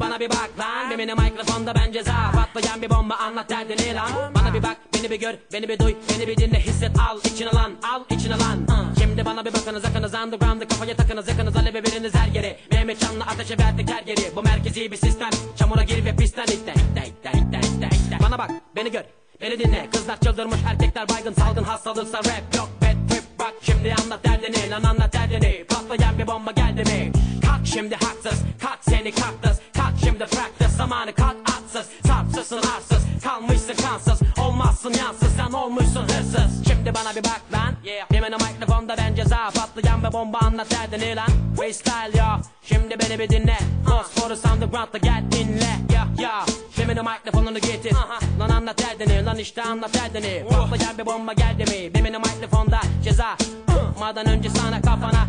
bana bir bak lan. Bimini mikrofonda ben ceza Patlayan bir bomba. Anlat derdini lan. Bana bir bak beni bir gör beni bir duy Beni bir dinle. Hisset al içine lan Al içine lan. Şimdi bana bir bakınız akınız underground'ı kafaya takınız yakınız. Alevi veriniz her yeri. Mehmet Can'la ateşe verdik her yeri. Bu merkezi bir sistem. Çamura gir ve pistten itte İtte itte itte itte itte Bana bak beni gör beni dinle. Kızlar çıldırmış erkekler baygın salgın hastalıksa rap. Yok Bad trip bak şimdi anlat derdini Lan anlat derdini. Patlayan bir bomba geldi mi? Kalk şimdi haksız kalk seni kaktız Şimdi practice zamanı kalk atsız. Sapsızsın arsız. Kalmışsın kansız. Olmazsın yansız. Sen olmuşsun hırsız. Şimdi bana bir bak lan yeah. Yemin mikrofonda ben ceza Patlayan bir bomba anlat derdini lan. Freestyle ya Şimdi beni bir dinle. Bosphorus underground'da gel dinle. Ya ya Yemin mikrofonunu getir. Lan anlat derdini lan işte anlat derdini Patlayan bir bomba geldi mi? Yemin mikrofonda ceza Madan önce sana kafana